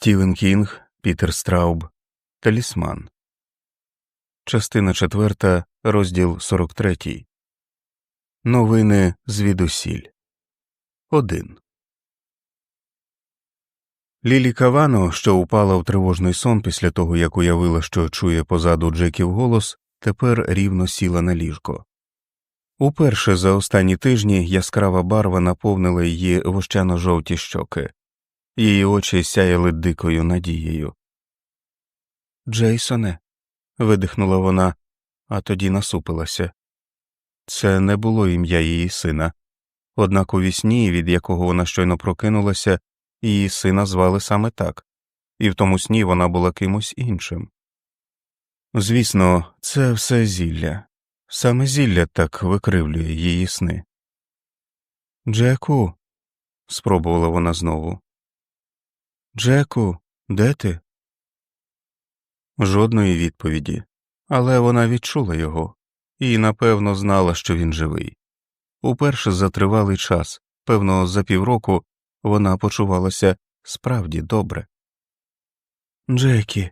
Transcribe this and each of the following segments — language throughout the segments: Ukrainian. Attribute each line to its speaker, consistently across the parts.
Speaker 1: Стівен Кінг, Пітер Страуб, Талісман. Частина четверта, розділ 43. Новини звідусіль. 1. Лілі Кавано, що упала в тривожний сон після того, як уявила, що чує позаду Джеків голос, тепер рівно сіла на ліжко. Уперше за останні тижні яскрава барва наповнила її вощано жовті щоки. Її очі сяяли дикою надією. Джейсоне. видихнула вона, а тоді насупилася. Це не було ім'я її сина, однак у вісні, від якого вона щойно прокинулася, її сина звали саме так, і в тому сні вона була кимось іншим. Звісно, це все зілля, саме зілля так викривлює її сни. Джеку, спробувала вона знову. Джеку, де ти? Жодної відповіді, але вона відчула його і напевно знала, що він живий. Уперше за тривалий час, певно, за півроку вона почувалася справді добре. Джекі,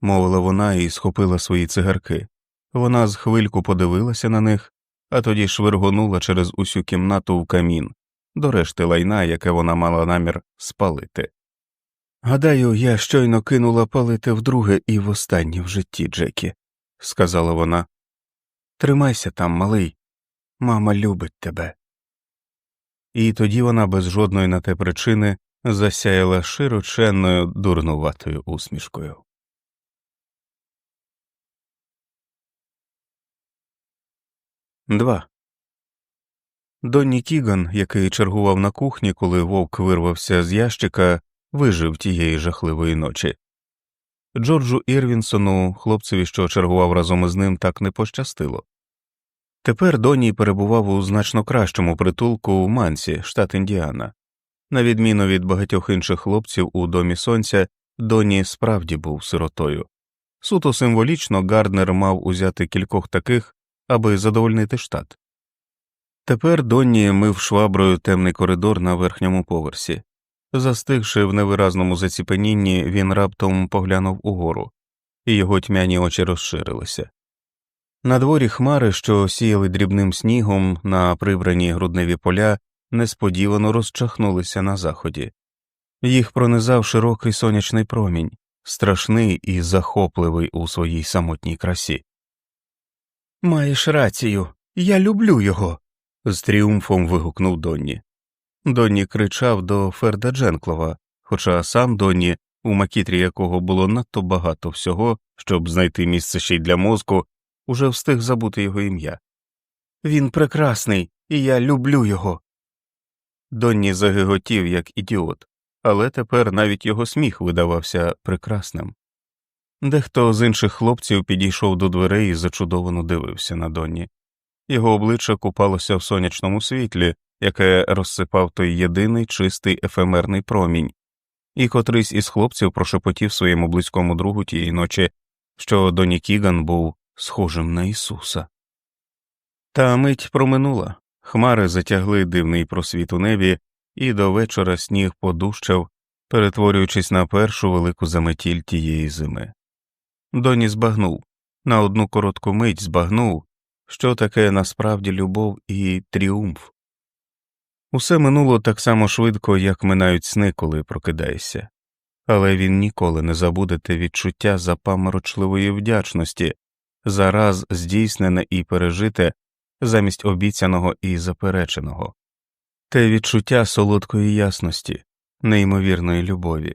Speaker 1: мовила вона і схопила свої цигарки. Вона з хвильку подивилася на них, а тоді швиргонула через усю кімнату в камін, до решти лайна, яке вона мала намір спалити. Гадаю, я щойно кинула палити вдруге і востаннє в житті, Джекі, сказала вона. Тримайся там, малий, мама любить тебе. І тоді вона без жодної на те причини засяяла широченною дурнуватою усмішкою. Два. Донні Кіган, який чергував на кухні, коли вовк вирвався з ящика, вижив тієї жахливої ночі. Джорджу Ірвінсону, хлопцеві, що чергував разом із ним, так не пощастило. Тепер Донні перебував у значно кращому притулку в Мансі, штат Індіана. На відміну від багатьох інших хлопців у домі сонця, Донні справді був сиротою. Суто символічно Гарднер мав узяти кількох таких, аби задовольнити штат. Тепер Донні мив шваброю темний коридор на верхньому поверсі. Застигши в невиразному заціпенінні, він раптом поглянув угору, і його тьмяні очі розширилися. На дворі хмари, що сіяли дрібним снігом на прибрані грудневі поля, несподівано розчахнулися на заході. Їх пронизав широкий сонячний промінь, страшний і захопливий у своїй самотній красі. Маєш рацію, я люблю його. з тріумфом вигукнув Донні. Донні кричав до Ферда Дженклова, хоча сам Донні, у макітрі якого було надто багато всього, щоб знайти місце ще й для мозку, уже встиг забути його ім'я. Він прекрасний, і я люблю його. Донні загиготів, як ідіот, але тепер навіть його сміх видавався прекрасним. Дехто з інших хлопців підійшов до дверей і зачудовано дивився на Донні. Його обличчя купалося в сонячному світлі, яке розсипав той єдиний чистий ефемерний промінь, і котрийсь із хлопців прошепотів своєму близькому другу тієї ночі, що Доні Кіган був схожим на Ісуса. Та мить проминула, хмари затягли дивний просвіт у небі, і до вечора сніг подущав, перетворюючись на першу велику заметіль тієї зими. Доні збагнув, на одну коротку мить збагнув, що таке насправді любов і тріумф. Усе минуло так само швидко, як минають сни, коли прокидаєшся, але він ніколи не забуде те відчуття запаморочливої вдячності, зараз здійснене і пережите замість обіцяного і запереченого, те відчуття солодкої ясності, неймовірної любові,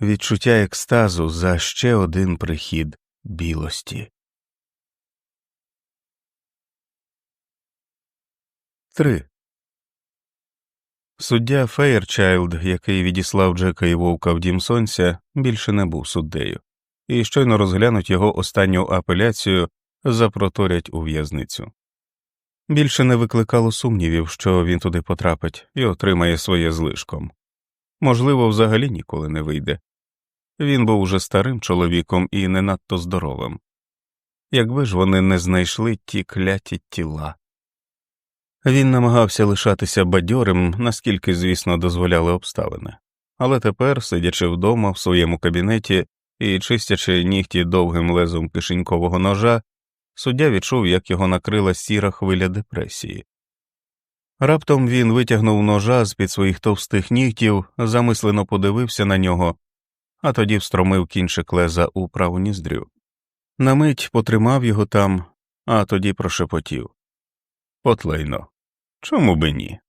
Speaker 1: відчуття екстазу за ще один прихід білості. 3. Суддя Фейерчайлд, який відіслав Джека і Вовка в дім сонця, більше не був суддею, і щойно розглянуть його останню апеляцію, запроторять у в'язницю. Більше не викликало сумнівів, що він туди потрапить і отримає своє злишком. Можливо, взагалі ніколи не вийде. Він був уже старим чоловіком і не надто здоровим. Якби ж вони не знайшли ті кляті тіла. Він намагався лишатися бадьорим, наскільки, звісно, дозволяли обставини, але тепер, сидячи вдома в своєму кабінеті і чистячи нігті довгим лезом кишенькового ножа, суддя відчув, як його накрила сіра хвиля депресії. Раптом він витягнув ножа з під своїх товстих нігтів, замислено подивився на нього, а тоді встромив кінчик леза у праву ніздрю. На мить потримав його там, а тоді прошепотів Потлейно, чому би ні?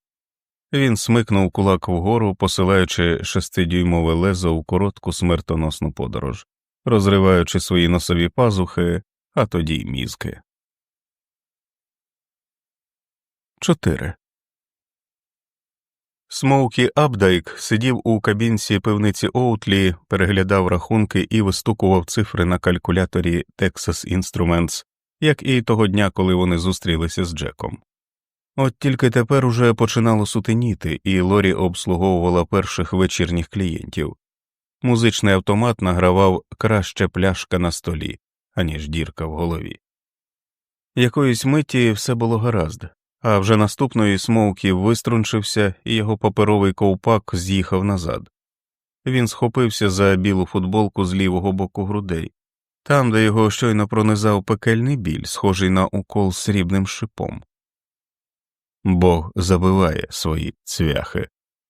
Speaker 1: Він смикнув кулак вгору, посилаючи шестидюймове лезо у коротку смертоносну подорож, розриваючи свої носові пазухи, а тоді й мізки. 4. Смоукі Абдайк сидів у кабінці пивниці Оутлі, переглядав рахунки і вистукував цифри на калькуляторі Texas Instruments, як і того дня, коли вони зустрілися з Джеком. От тільки тепер уже починало сутеніти, і Лорі обслуговувала перших вечірніх клієнтів. Музичний автомат награвав краще пляшка на столі, аніж дірка в голові. Якоїсь миті все було гаразд, а вже наступної смоукі виструнчився, і його паперовий ковпак з'їхав назад. Він схопився за білу футболку з лівого боку грудей, там, де його щойно пронизав пекельний біль, схожий на укол срібним шипом. Бог забиває свої цвяхи,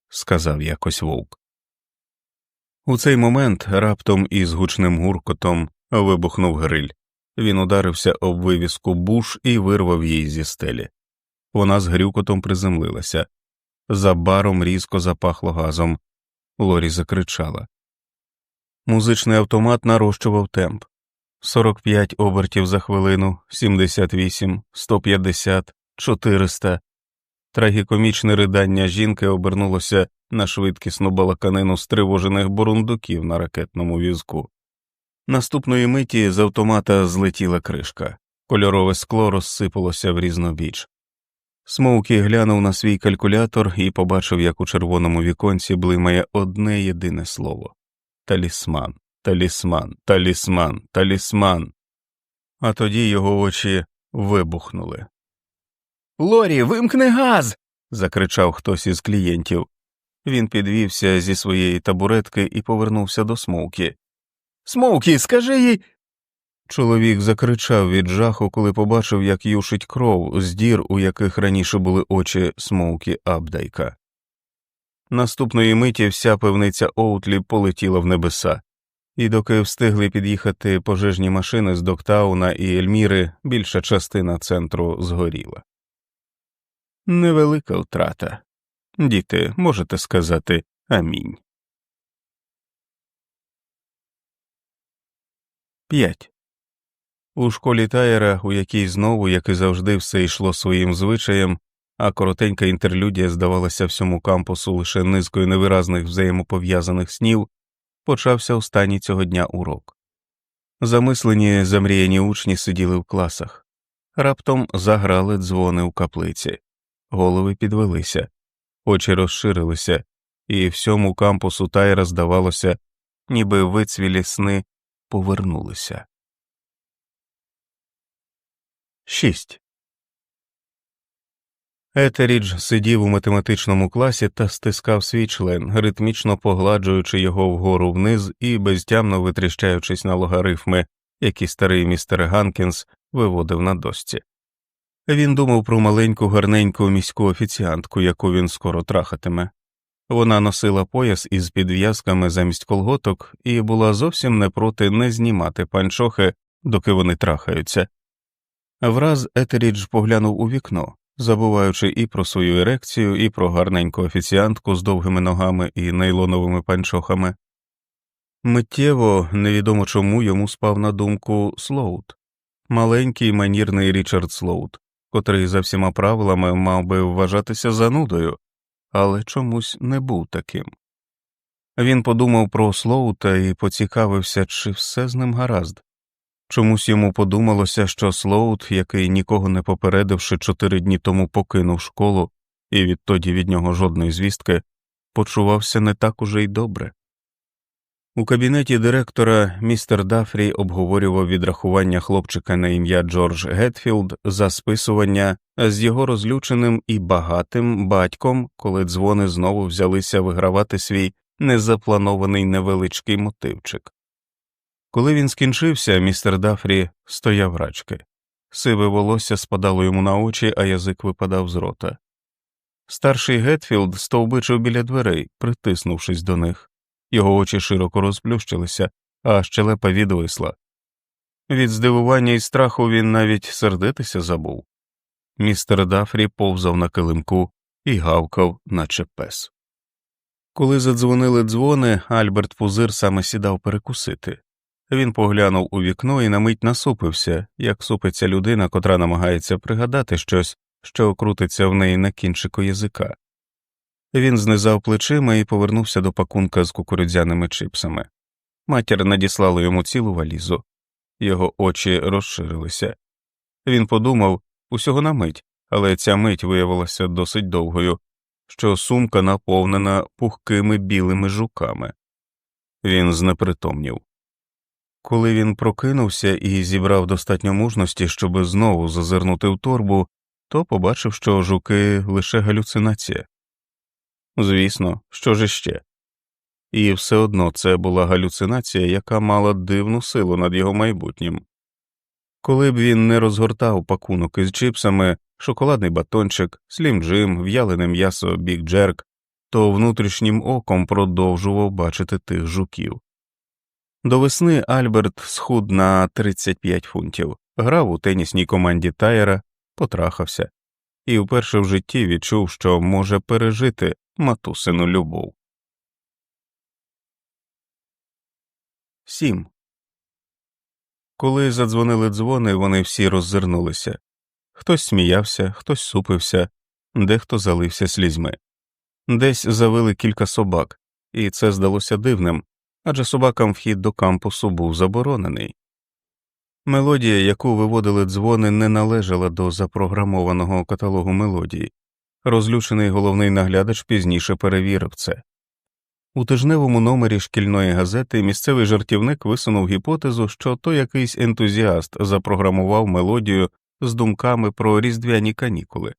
Speaker 1: сказав якось вовк. У цей момент раптом із гучним гуркотом вибухнув гриль. Він ударився об вивіску буш і вирвав її зі стелі. Вона з грюкотом приземлилася. За баром різко запахло газом. Лорі закричала. Музичний автомат нарощував темп 45 обертів за хвилину, 78, 150, 400. Трагікомічне ридання жінки обернулося на швидкісну балаканину стривожених бурундуків на ракетному візку. Наступної миті з автомата злетіла кришка, кольорове скло розсипалося в різнобіч. Смоукі глянув на свій калькулятор і побачив, як у червоному віконці блимає одне єдине слово талісман, талісман, талісман, талісман. А тоді його очі вибухнули. Лорі, вимкни газ. закричав хтось із клієнтів. Він підвівся зі своєї табуретки і повернувся до Смоукі. Смоукі, скажи їй. Чоловік закричав від жаху, коли побачив, як юшить кров з дір, у яких раніше були очі Смоукі Абдайка. Наступної миті вся пивниця Оутлі полетіла в небеса, і доки встигли під'їхати пожежні машини з Доктауна і Ельміри, більша частина центру згоріла. Невелика втрата. Діти, можете сказати амінь. 5. У школі Тайера, у якій знову, як і завжди, все йшло своїм звичаєм, а коротенька інтерлюдія здавалася всьому кампусу лише низкою невиразних взаємопов'язаних снів, почався останній цього дня урок. Замислені замріяні учні сиділи в класах, раптом заграли дзвони у каплиці, голови підвелися, очі розширилися, і всьому кампусу Тайра здавалося, ніби вицвілі сни повернулися. 6. Етерідж сидів у математичному класі та стискав свій член, ритмічно погладжуючи його вгору вниз і безтямно витріщаючись на логарифми, які старий містер Ганкінс виводив на досці. Він думав про маленьку гарненьку міську офіціантку, яку він скоро трахатиме. Вона носила пояс із підв'язками замість колготок і була зовсім не проти не знімати панчохи, доки вони трахаються. Враз Етерідж поглянув у вікно, забуваючи і про свою ерекцію, і про гарненьку офіціантку з довгими ногами і нейлоновими панчохами. Миттєво невідомо чому йому спав на думку Слоут, маленький манірний Річард Слоут, котрий за всіма правилами мав би вважатися занудою, але чомусь не був таким. Він подумав про Слоута і поцікавився, чи все з ним гаразд. Чомусь йому подумалося, що Слоут, який нікого не попередивши чотири дні тому покинув школу, і відтоді від нього жодної звістки, почувався не так уже й добре. У кабінеті директора містер Дафрі обговорював відрахування хлопчика на ім'я Джордж Гетфілд за списування з його розлюченим і багатим батьком, коли дзвони знову взялися вигравати свій незапланований невеличкий мотивчик. Коли він скінчився, містер Дафрі стояв рачки. Сиве волосся спадало йому на очі, а язик випадав з рота. Старший Гетфілд стовбичив біля дверей, притиснувшись до них. Його очі широко розплющилися, а щелепа відвисла. Від здивування і страху він навіть сердитися забув. Містер Дафрі повзав на килимку і гавкав, наче пес. Коли задзвонили дзвони, Альберт Пузир саме сідав перекусити. Він поглянув у вікно і на мить насупився, як супиться людина, котра намагається пригадати щось, що крутиться в неї на кінчику язика. Він знизав плечима і повернувся до пакунка з кукурудзяними чипсами. Матір надіслала йому цілу валізу, його очі розширилися. Він подумав усього на мить, але ця мить виявилася досить довгою, що сумка наповнена пухкими білими жуками. Він знепритомнів. Коли він прокинувся і зібрав достатньо мужності, щоб знову зазирнути в торбу, то побачив, що жуки лише галюцинація. Звісно, що ж іще. І все одно це була галюцинація, яка мала дивну силу над його майбутнім. Коли б він не розгортав пакунок із чипсами, шоколадний батончик, слім джим, в'ялене м'ясо, бік джерк, то внутрішнім оком продовжував бачити тих жуків. До весни Альберт схуд на 35 фунтів, грав у тенісній команді Тайера, потрахався, і вперше в житті відчув, що може пережити матусину любов. 7. Коли задзвонили дзвони, вони всі роззирнулися хтось сміявся, хтось супився, дехто залився слізьми. Десь завили кілька собак, і це здалося дивним адже собакам вхід до кампусу був заборонений. Мелодія, яку виводили дзвони, не належала до запрограмованого каталогу мелодій. Розлючений головний наглядач пізніше перевірив це. У тижневому номері шкільної газети місцевий жартівник висунув гіпотезу, що то якийсь ентузіаст запрограмував мелодію з думками про різдвяні канікули.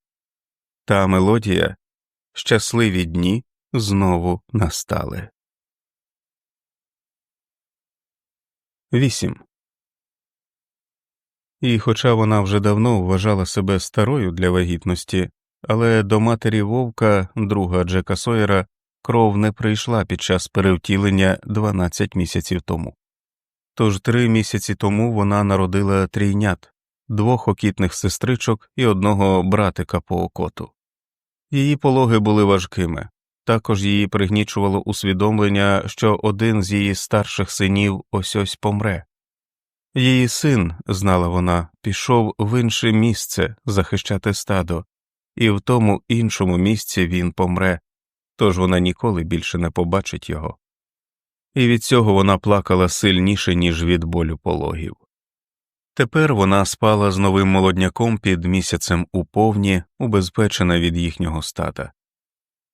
Speaker 1: Та мелодія щасливі дні знову настали. 8. І, хоча вона вже давно вважала себе старою для вагітності, але до матері вовка, друга Джека Сойера, кров не прийшла під час перевтілення 12 місяців тому. Тож три місяці тому вона народила трійнят двох окітних сестричок і одного братика по окоту. Її пологи були важкими, також її пригнічувало усвідомлення, що один з її старших синів ось ось помре. Її син, знала вона, пішов в інше місце захищати стадо, і в тому іншому місці він помре, тож вона ніколи більше не побачить його. І від цього вона плакала сильніше, ніж від болю пологів. Тепер вона спала з новим молодняком під місяцем у повні, убезпечена від їхнього стата.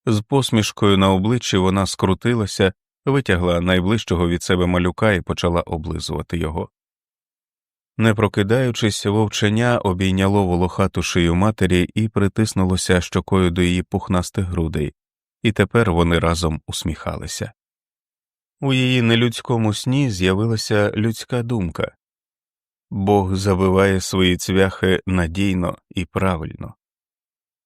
Speaker 1: З посмішкою на обличчі вона скрутилася, витягла найближчого від себе малюка і почала облизувати його. Не прокидаючись, вовченя обійняло волохату шию матері і притиснулося щокою до її пухнастих грудей, і тепер вони разом усміхалися. У її нелюдському сні з'явилася людська думка. Бог забиває свої цвяхи надійно і правильно,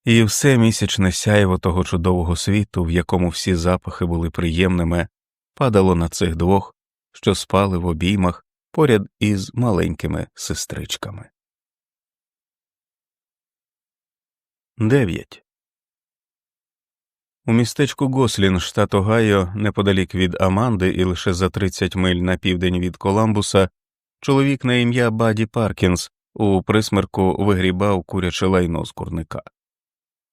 Speaker 1: і все місячне сяйво того чудового світу, в якому всі запахи були приємними, падало на цих двох, що спали в обіймах поряд із маленькими сестричками. 9. У містечку Гослін, штат Огайо, неподалік від Аманди і лише за 30 миль на південь від Коламбуса, чоловік на ім'я Баді Паркінс у присмерку вигрібав куряче лайно з курника.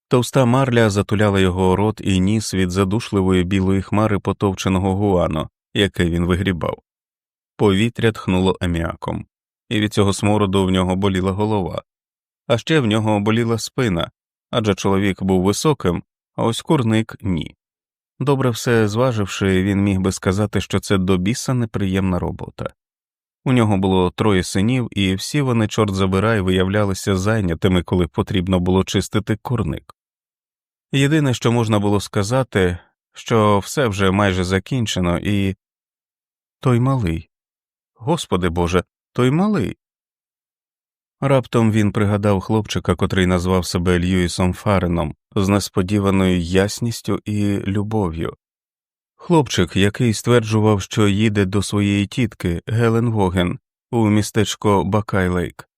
Speaker 1: Товста марля затуляла його рот і ніс від задушливої білої хмари потовченого гуано, яке він вигрібав. Повітря тхнуло аміаком, і від цього смороду в нього боліла голова, а ще в нього боліла спина адже чоловік був високим, а ось курник ні. Добре все зваживши, він міг би сказати, що це до біса неприємна робота. У нього було троє синів, і всі вони, чорт забирай, виявлялися зайнятими, коли потрібно було чистити курник. Єдине, що можна було сказати, що все вже майже закінчено, і той малий. Господи Боже, той малий. Раптом він пригадав хлопчика, котрий назвав себе Льюісом Фареном, з несподіваною ясністю і любов'ю. Хлопчик, який стверджував, що їде до своєї тітки Гелен Воген у містечко Бакайлейк.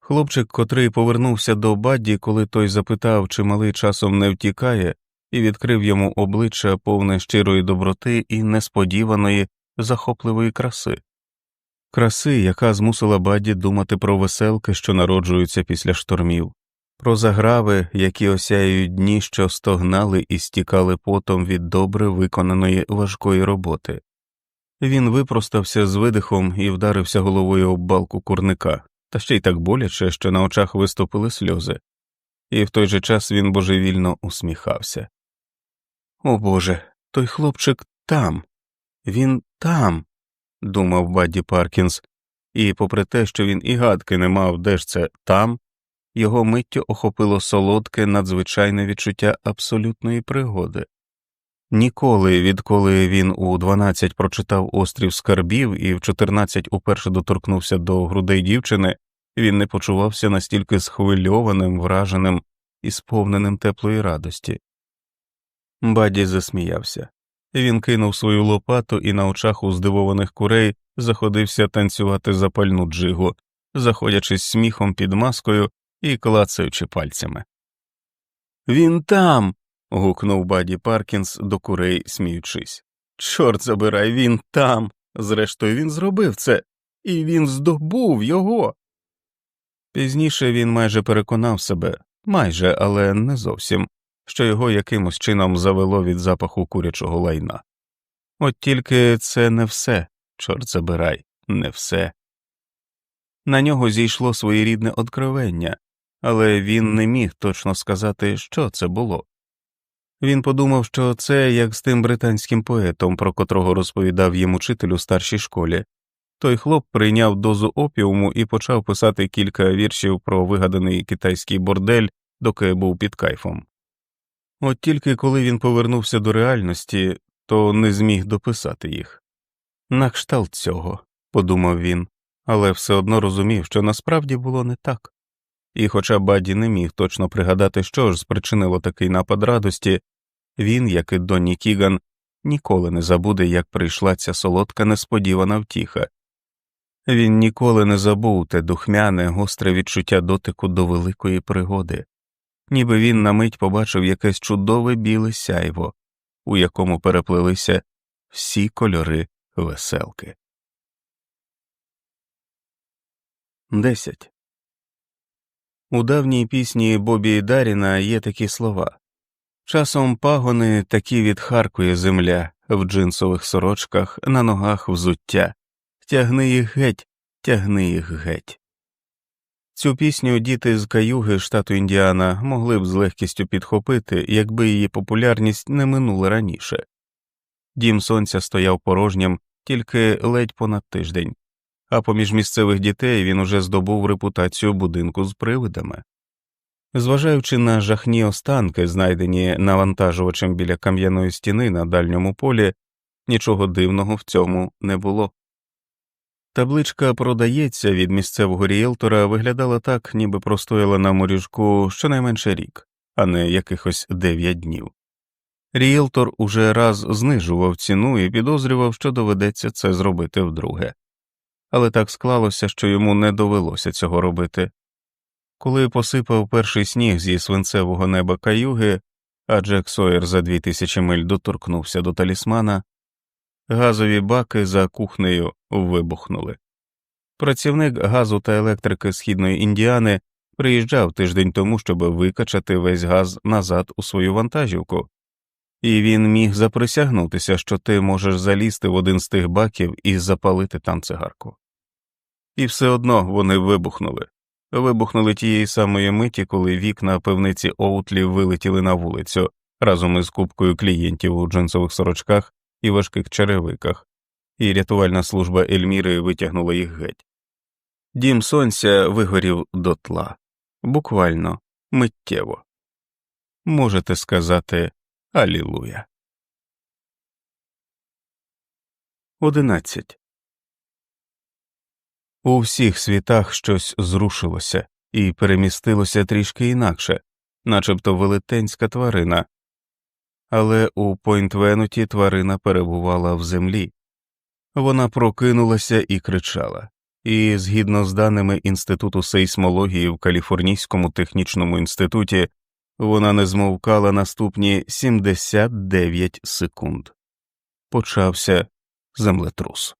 Speaker 1: Хлопчик, котрий повернувся до Бадді, коли той запитав, чи малий часом не втікає, і відкрив йому обличчя повне щирої доброти і несподіваної, захопливої краси, краси, яка змусила Бадді думати про веселки, що народжуються після штормів, про заграви, які осяють дні, що стогнали і стікали потом від добре виконаної важкої роботи. Він випростався з видихом і вдарився головою об балку курника, та ще й так боляче, що на очах виступили сльози, і в той же час він божевільно усміхався. О Боже, той хлопчик там, він там, думав Бадді Паркінс, і, попри те, що він і гадки не мав, де ж це там, його миттю охопило солодке надзвичайне відчуття абсолютної пригоди. Ніколи, відколи він у 12 прочитав острів скарбів і в 14 уперше доторкнувся до грудей дівчини, він не почувався настільки схвильованим, враженим і сповненим теплої радості. Баді засміявся. Він кинув свою лопату і на очах у здивованих курей заходився танцювати запальну джигу, заходячись сміхом під маскою і клацаючи пальцями. Він там. гукнув баді Паркінс до курей, сміючись. Чорт забирай, він там. Зрештою, він зробив це, і він здобув його. Пізніше він майже переконав себе, майже, але не зовсім, що його якимось чином завело від запаху курячого лайна. От тільки це не все, чорт забирай, не все. На нього зійшло своєрідне откровення, але він не міг точно сказати, що це було. Він подумав, що це як з тим британським поетом, про котрого розповідав їм учитель у старшій школі. Той хлоп прийняв дозу опіуму і почав писати кілька віршів про вигаданий китайський бордель, доки був під кайфом. От тільки коли він повернувся до реальності, то не зміг дописати їх. На кшталт цього, подумав він, але все одно розумів, що насправді було не так. І, хоча Баді не міг точно пригадати, що ж спричинило такий напад радості, він, як і Донні Кіган, ніколи не забуде, як прийшла ця солодка несподівана втіха. Він ніколи не забув те духмяне, гостре відчуття дотику до великої пригоди, ніби він на мить побачив якесь чудове біле сяйво, у якому переплилися всі кольори веселки. 10. У давній пісні Бобі Даріна є такі слова часом пагони такі відхаркує земля в джинсових сорочках, на ногах взуття, тягни їх геть, тягни їх геть. Цю пісню діти з Каюги штату Індіана могли б з легкістю підхопити, якби її популярність не минула раніше. Дім сонця стояв порожнім тільки ледь понад тиждень, а поміж місцевих дітей він уже здобув репутацію будинку з привидами. Зважаючи на жахні останки, знайдені навантажувачем біля кам'яної стіни на дальньому полі, нічого дивного в цьому не було. Табличка продається від місцевого ріелтора виглядала так, ніби простояла на моріжку щонайменше рік, а не якихось дев'ять днів. Ріелтор уже раз знижував ціну і підозрював, що доведеться це зробити вдруге, але так склалося, що йому не довелося цього робити. Коли посипав перший сніг зі свинцевого неба каюги, а Джек Сойер за дві тисячі миль доторкнувся до талісмана, газові баки за кухнею вибухнули. Працівник газу та електрики східної індіани приїжджав тиждень тому, щоб викачати весь газ назад у свою вантажівку, і він міг заприсягнутися, що ти можеш залізти в один з тих баків і запалити там цигарку. І все одно вони вибухнули. Вибухнули тієї самої миті, коли вікна пивниці Оутлі вилетіли на вулицю разом із кубкою клієнтів у джинсових сорочках і важких черевиках, і рятувальна служба Ельміри витягнула їх геть. Дім сонця вигорів дотла, буквально миттєво. Можете сказати Алілуя. 11. У всіх світах щось зрушилося і перемістилося трішки інакше, начебто велетенська тварина але у Пойнт-Венуті тварина перебувала в землі. Вона прокинулася і кричала, і, згідно з даними Інституту сейсмології в Каліфорнійському технічному інституті, вона не змовкала наступні 79 секунд. Почався землетрус.